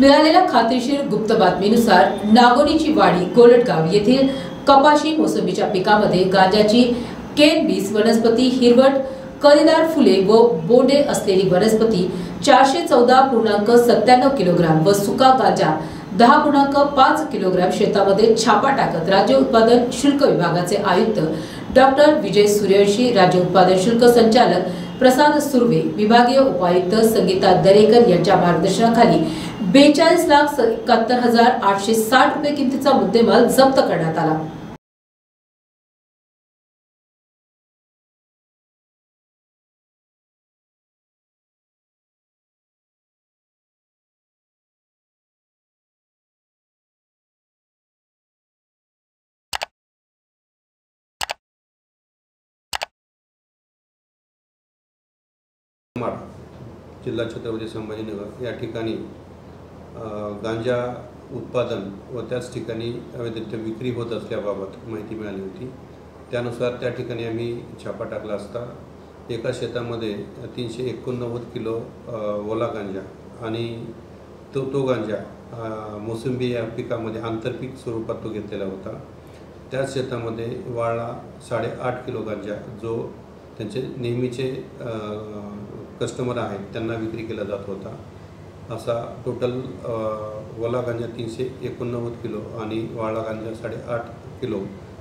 मिळालेल्या खात्रीशीर गुप्त बातमीनुसार नागोनीची वाडी कोलटगाव येथील कपाशी मोसंबीच्या पिकामध्ये गांजाची केन बीस वनस्पती हिरवट कणीदार फुले व बोंडे असलेली वनस्पती चारशे चौदा पूर्णांक सत्त्याण्णव किलोग्राम व सुका गांजा दहा पूर्णांक पाच किलोग्राम शेतामध्ये छापा टाकत राज्य उत्पादन शुल्क विभागाचे आयुक्त डॉक्टर विजय सूर्यवंशी राज्य उत्पादन शुल्क संचालक प्रसाद सुर्वे विभागीय उपायुक्त संगीता दरेकर यांच्या मार्गदर्शनाखाली बेचाळीस लाख एकाहत्तर हजार आठशे साठ रुपये किमतीचा मुद्देमाल जप्त करण्यात आला. माड जिल्हा छत्रपती संभाजीनगर या ठिकाणी गांजा उत्पादन व त्याच ठिकाणी अवैधरित्या विक्री होत असल्याबाबत माहिती मिळाली होती. त्यानुसार त्या ठिकाणी आम्ही छापा टाकला असता. एका शेतामध्ये तीनशे एकोणनव्वद किलो ओला गांजा आणि तो तो गांजा मोसंबी या पिकामध्ये आंतरपीक स्वरूपात तो घेतलेला होता. त्याच शेतामध्ये वाळला साडेआठ किलो गांजा जो त्यांचे नेहमीचे कस्टमर आहेत त्यांना विक्री केला जात होता. असा टोटल वला ओला गांजा तीनशे एकोणनव्वद किलो आणि वाळा गांजा साडेआठ किलो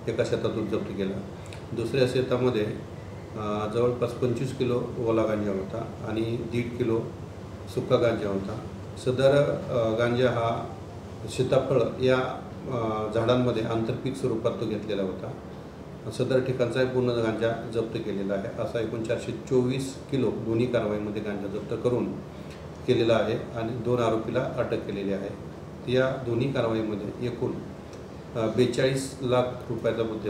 एका शेतातून जप्त केला. दुसऱ्या शेतामध्ये जवळपास पंचवीस किलो ओला गांजा होता आणि दीड किलो सुका गांजा होता. सदर गांजा हा सीताफळ या झाडांमध्ये आंतरपीक स्वरूपात तो घेतलेला होता. सदर ठिकाणचा पूर्ण गांजा जप्त केलेला आहे. असा एकूण चारशे चोवीस किलो दोन्ही कारवाईमध्ये गांजा जप्त करून केलेला आहे आणि दोन आरोपीला अटक केलेली आहे. या दोन्ही कारवाईमध्ये एकूण बेचाळीस लाख रुपयाचा मुद्दे